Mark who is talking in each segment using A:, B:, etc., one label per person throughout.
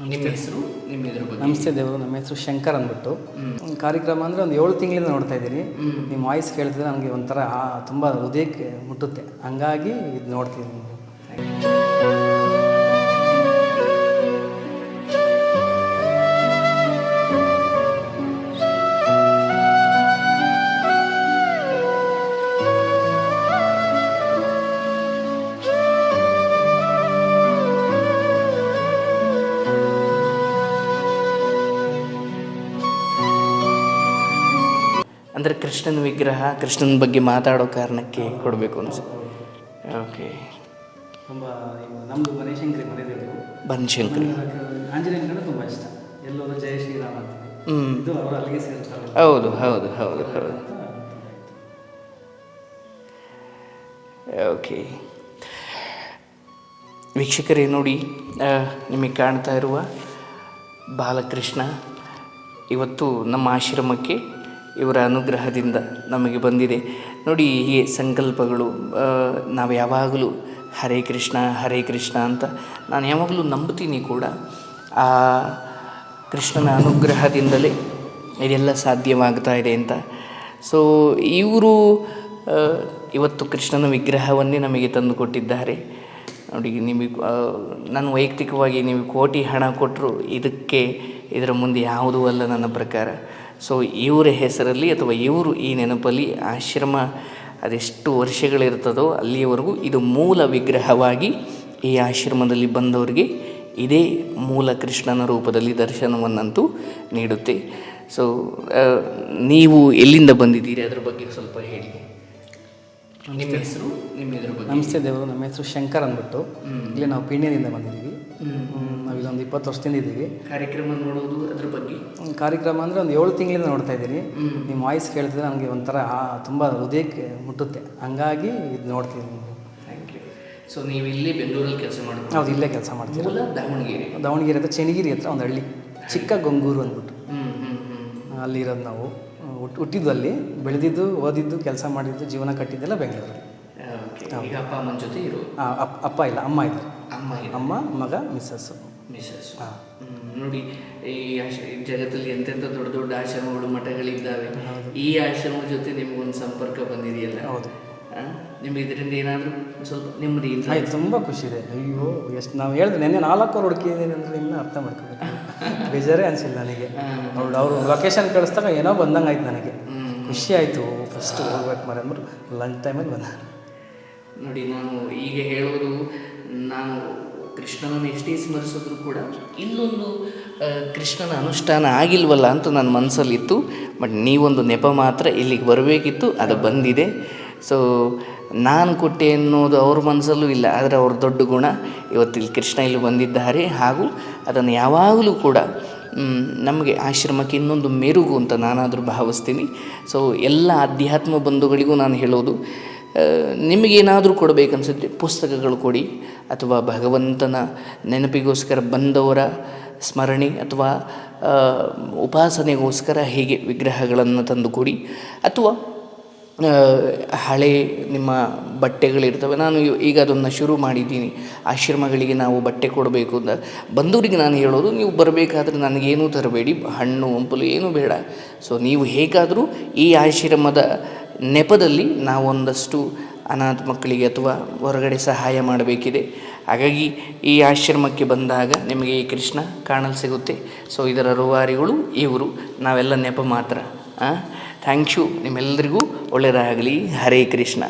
A: ನಿಮ್ಮ ಹೆಸರು ನಿಮ್ಮ ಇದ್ರ ಬಗ್ಗೆ.
B: ನಮಸ್ತೆ ದೇವರು ನಮ್ಮ ಹೆಸರು ಶಂಕರ್ ಅಂದ್ಬಿಟ್ಟು. ಕಾರ್ಯಕ್ರಮ ಅಂದರೆ ಒಂದು ಏಳು ತಿಂಗಳಿಂದ ನೋಡ್ತಾ ಇದ್ದೀನಿ. ನಿಮ್ಮ ವಾಯ್ಸ್ ಕೇಳ್ತಿದ್ರೆ ನನಗೆ ಒಂಥರ ತುಂಬ ಹೃದಯಕ್ಕೆ ಮುಟ್ಟುತ್ತೆ. ಹಂಗಾಗಿ ಇದು ನೋಡ್ತೀನಿ
A: ಅಂದರೆ ಕೃಷ್ಣನ ವಿಗ್ರಹ ಕೃಷ್ಣನ ಬಗ್ಗೆ ಮಾತಾಡೋ ಕಾರಣಕ್ಕೆ ಕೊಡಬೇಕು ಅನ್ಸ ಓಕೆ
B: ತುಂಬ ನಮ್ಮದು ಬನಶಂಕರಿ ಮನೆದೇವರು
A: ಬನಶಂಕರಿ
B: ಆಂಜನೇಯನ ತುಂಬ ಇಷ್ಟ. ಎಲ್ಲೋದು ಜಯ ಶ್ರೀರಾಮ ಅಂತೀವಿ ಇದು ಅವರು ಅಲ್ಲಿಗೆ ಸೇರ್ತಾರೆ.
A: ಹೌದು ಹೌದು ಹೌದು ಹೌದು. ಓಕೆ ವೀಕ್ಷಕರೇ ನೋಡಿ ನಿಮಗೆ ಕಾಣ್ತಾ ಇರುವ ಬಾಲಕೃಷ್ಣ ಇವತ್ತು ನಮ್ಮ ಆಶ್ರಮಕ್ಕೆ ಇವರ ಅನುಗ್ರಹದಿಂದ ನಮಗೆ ಬಂದಿದೆ. ನೋಡಿ ಹೀಗೆ ಸಂಕಲ್ಪಗಳು ನಾವು ಯಾವಾಗಲೂ ಹರೇ ಕೃಷ್ಣ ಹರೇ ಕೃಷ್ಣ ಅಂತ ನಾನು ಯಾವಾಗಲೂ ನಂಬ್ತೀನಿ ಕೂಡ. ಆ, ಕೃಷ್ಣನ ಅನುಗ್ರಹದಿಂದಲೇ ಇದೆಲ್ಲ ಸಾಧ್ಯವಾಗ್ತಾ ಇದೆ ಅಂತ. ಸೊ ಇವರು ಇವತ್ತು ಕೃಷ್ಣನ ವಿಗ್ರಹವನ್ನೇ ನಮಗೆ ತಂದು ಕೊಟ್ಟಿದ್ದಾರೆ. ನೋಡಿ, ನಿಮಗೆ ನಾನು ವೈಯಕ್ತಿಕವಾಗಿ ನೀವು ಕೋಟಿ ಹಣ ಕೊಟ್ಟರು, ಇದಕ್ಕೆ ಇದರ ಮುಂದೆ ಯಾವುದೂ ಅಲ್ಲ ನನ್ನ ಪ್ರಕಾರ. ಸೊ ಇವರ ಹೆಸರಲ್ಲಿ ಅಥವಾ ಇವರು ಈ ನೆನಪಲ್ಲಿ ಆಶ್ರಮ ಅದೆಷ್ಟು ವರ್ಷಗಳಿರ್ತದೋ ಅಲ್ಲಿಯವರೆಗೂ ಇದು ಮೂಲ ವಿಗ್ರಹವಾಗಿ ಈ ಆಶ್ರಮದಲ್ಲಿ ಬಂದವರಿಗೆ ಇದೇ ಮೂಲ ಕೃಷ್ಣನ ರೂಪದಲ್ಲಿ ದರ್ಶನವನ್ನಂತೂ ನೀಡುತ್ತೆ. ಸೊ ನೀವು ಎಲ್ಲಿಂದ ಬಂದಿದ್ದೀರಿ? ಅದರ ಬಗ್ಗೆ ಸ್ವಲ್ಪ ಹೇಳಿ. ನಿಮ್ಮ ಹೆಸರು ನಿಮ್ಮ ಬಗ್ಗೆ
B: ನಮಸ್ತೆ ದೇವರು ನಮ್ಮ ಹೆಸರು ಶಂಕರ್ ಅಂದ್ಬಿಟ್ಟು ಇಲ್ಲಿ ನಾವು ಪಿಣ್ಯದಿಂದ ಬಂದಿದ್ದೀವಿ. ಹ್ಮ್, ನಾವಿಲ್ಲೊಂದು ಇಪ್ಪತ್ತು ವರ್ಷದಿಂದ ಇದ್ದೀವಿ
A: ಕಾರ್ಯಕ್ರಮ ನೋಡೋದು ಅದ್ರ ಬಗ್ಗೆ?
B: ಕಾರ್ಯಕ್ರಮ ಅಂದರೆ ಒಂದು ಏಳು ತಿಂಗಳಿಂದ ನೋಡ್ತಾ ಇದ್ದೀನಿ. ನಿಮ್ಮ ವಾಯ್ಸ್ ಕೇಳ್ತಿದ್ರೆ ನನಗೆ ಒಂಥರ ತುಂಬ ಹೃದಯಕ್ಕೆ ಮುಟ್ಟುತ್ತೆ. ಹಂಗಾಗಿ ಇದು ನೋಡ್ತೀನಿ
A: ಥ್ಯಾಂಕ್ ಯು ಸೊ ನೀವು ಇಲ್ಲಿ ಬೆಂಗಳೂರಲ್ಲಿ ಕೆಲಸ ಮಾಡಿ
B: ಹೌದು ಇಲ್ಲೇ ಕೆಲಸ ಮಾಡ್ತೀವಿ
A: ದಾವಣಗೆರೆ.
B: ದಾವಣಗೆರೆ ಹತ್ರ ಚೆನ್ನಗಿರಿ ಹತ್ರ ಒಂದು ಹಳ್ಳಿ. ಚಿಕ್ಕ ಗಂಗೂರು ಅಂದ್ಬಿಟ್ಟು. ಅಲ್ಲಿರೋದು ನಾವು. ಹುಟ್ಟು ಹುಟ್ಟಿದ್ದು ಅಲ್ಲಿ. ಬೆಳೆದಿದ್ದು ಓದಿದ್ದು ಕೆಲಸ ಮಾಡಿದ್ದು ಜೀವನ ಕಟ್ಟಿದ್ದೆಲ್ಲ ಬೆಂಗಳೂರಲ್ಲಿ.
A: ಅಪ್ಪ ಅಮ್ಮನ ಜೊತೆ ಇರು
B: ಅಪ್ಪ ಇಲ್ಲ ಅಮ್ಮ ಇದ್ದಾರೆ.
A: ಅಮ್ಮ
B: ಅಮ್ಮ ಮಗ ಮಿಸ್ಸಸ್ಸು.
A: ಮಿಸಸ್
B: ಹಾಂ.
A: ನೋಡಿ ಈ ಆಶ ಜಗತ್ತಲ್ಲಿ ಎಂತೆಂತ ದೊಡ್ಡ ದೊಡ್ಡ ಆಶ್ರಮಗಳು ಮಠಗಳಿದ್ದಾವೆ. ಈ ಆಶ್ರಮ ಜೊತೆ ನಿಮ್ಗೊಂದು ಸಂಪರ್ಕ ಬಂದಿದೆಯಲ್ಲ?
B: ಹೌದು?
A: ನಿಮ್ಗೆ ಇದರಿಂದ ಏನಾದರೂ ಸ್ವಲ್ಪ ನೆಮ್ಮದಿ ಇಲ್ಲ
B: ಆಯ್ತು ತುಂಬ ಖುಷಿ ಇದೆ ಅಯ್ಯೋ ಎಷ್ಟು ನಾವು ಹೇಳಿದ್ರೆ ನಿನ್ನೆ ನಾಲ್ಕು ಅವ್ರು ಹುಡುಕಿದ್ದೀನಿ ಅಂದ್ರೆ ಇನ್ನೂ ಅರ್ಥ ಮಾಡ್ಕೋಬೇಕು. ಬೇಜಾರೇ ಅನ್ಸಿಲ್ಲ ನನಗೆ. ಅವ್ರು ಅವರು ಲೊಕೇಶನ್ ಕಳಿಸ್ದಾಗ ಏನೋ ಬಂದಂಗೆ ಆಯ್ತು ನನಗೆ ಖುಷಿ ಆಯಿತು. ಫಸ್ಟ್ ಹೋಗ್ಬೇಕು ಮರ ಅಂದ್ಬಿಟ್ಟು ಲಂಚ್ ಟೈಮಲ್ಲಿ ಬಂದ
A: ನೋಡಿ, ನಾನು ಈಗ ಹೇಳೋದು, ನಾನು ಕೃಷ್ಣನನ್ನು ಎಷ್ಟೇ ಸ್ಮರಿಸಿದ್ರು ಕೂಡ ಇಲ್ಲೊಂದು ಕೃಷ್ಣನ ಅನುಷ್ಠಾನ ಆಗಿಲ್ವಲ್ಲ ಅಂತ ನನ್ನ ಮನಸ್ಸಲ್ಲಿತ್ತು ಬಟ್ ನೀವೊಂದು ನೆಪ ಮಾತ್ರ ಇಲ್ಲಿಗೆ ಬರಬೇಕಿತ್ತು, ಅದು ಬಂದಿದೆ. ಸೊ ನಾನು ಕೊಟ್ಟೆ ಅನ್ನೋದು ಅವ್ರ ಮನಸ್ಸಲ್ಲೂ ಇಲ್ಲ, ಆದರೆ ಅವ್ರ ದೊಡ್ಡ ಗುಣ. ಇವತ್ತು ಇಲ್ಲಿ ಕೃಷ್ಣ ಇಲ್ಲಿ ಬಂದಿದ್ದಾರೆ, ಹಾಗೂ ಅದನ್ನು ಯಾವಾಗಲೂ ಕೂಡ ನಮಗೆ ಆಶ್ರಮಕ್ಕೆ ಇನ್ನೊಂದು ಮೆರುಗು ಅಂತ ನಾನಾದರೂ ಭಾವಿಸ್ತೀನಿ. ಸೊ ಎಲ್ಲ ಅಧ್ಯಾತ್ಮ ಬಂಧುಗಳಿಗೂ ನಾನು ಹೇಳೋದು ನಿಮಗೇನಾದರೂ ಕೊಡಬೇಕನ್ಸುತ್ತೆ ಪುಸ್ತಕಗಳು ಕೊಡಿ, ಅಥವಾ ಭಗವಂತನ ನೆನಪಿಗೋಸ್ಕರ ಬಂದವರ ಸ್ಮರಣೆ, ಅಥವಾ ಉಪಾಸನೆಗೋಸ್ಕರ ಹೀಗೆ ವಿಗ್ರಹಗಳನ್ನು ತಂದು ಕೊಡಿ, ಅಥವಾ ಹಳೆ ನಿಮ್ಮ ಬಟ್ಟೆಗಳಿರ್ತವೆ. ನಾನು ಈಗ ಅದನ್ನು ಶುರು ಮಾಡಿದ್ದೀನಿ. ಆಶ್ರಮಗಳಿಗೆ ನಾವು ಬಟ್ಟೆ ಕೊಡಬೇಕು ಅಂತ. ಬಂದವರಿಗೆ ನಾನು ಹೇಳೋದು, ನೀವು ಬರಬೇಕಾದ್ರೆ ನನಗೇನೂ ತರಬೇಡಿ. ಹಣ್ಣು, ಹಂಪಲು, ಏನೂ ಬೇಡ. ಸೊ ನೀವು ಹೇಗಾದರೂ ಈ ಆಶ್ರಮದ ನೆಪದಲ್ಲಿ ನಾವೊಂದಷ್ಟು ಅನಾಥ ಮಕ್ಕಳಿಗೆ ಅಥವಾ ಹೊರಗಡೆ ಸಹಾಯ ಮಾಡಬೇಕಿದೆ. ಹಾಗಾಗಿ ಈ ಆಶ್ರಮಕ್ಕೆ ಬಂದಾಗ ನಿಮಗೆ ಈ ಕೃಷ್ಣ ಕಾಣಲು ಸಿಗುತ್ತೆ. ಸೊ ಇದರ ರೂವಾರಿಗಳು ಇವರು. ನಾವೆಲ್ಲ ನೆಪ ಮಾತ್ರ. ಥ್ಯಾಂಕ್ ಯು ನಿಮ್ಮೆಲ್ಲರಿಗೂ ಒಳ್ಳೆಯದಾಗಲಿ. ಹರೇ ಕೃಷ್ಣ.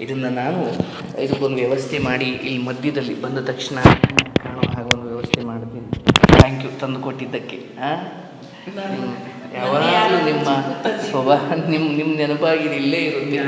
A: ಇದನ್ನು ನಾನು ಇದಕ್ಕೊಂದು ವ್ಯವಸ್ಥೆ ಮಾಡಿ ಇಲ್ಲಿ ಮಧ್ಯದಲ್ಲಿ ಬಂದ ತಕ್ಷಣ ಕಾಣುವ ಹಾಗೆ ಒಂದು ವ್ಯವಸ್ಥೆ ಮಾಡ್ತೀನಿ ಥ್ಯಾಂಕ್ ಯು ತಂದು ಕೊಟ್ಟಿದ್ದಕ್ಕೆ. ಹಾಂ ಯಾವಾಗಲೂ ನಿಮ್ಮ ಸ್ವಭಾವ ನಿಮ್ಮ ನಿಮ್ಮ ನೆನಪಾಗಿ ಇಲ್ಲೇ ಇರುತ್ತೆ?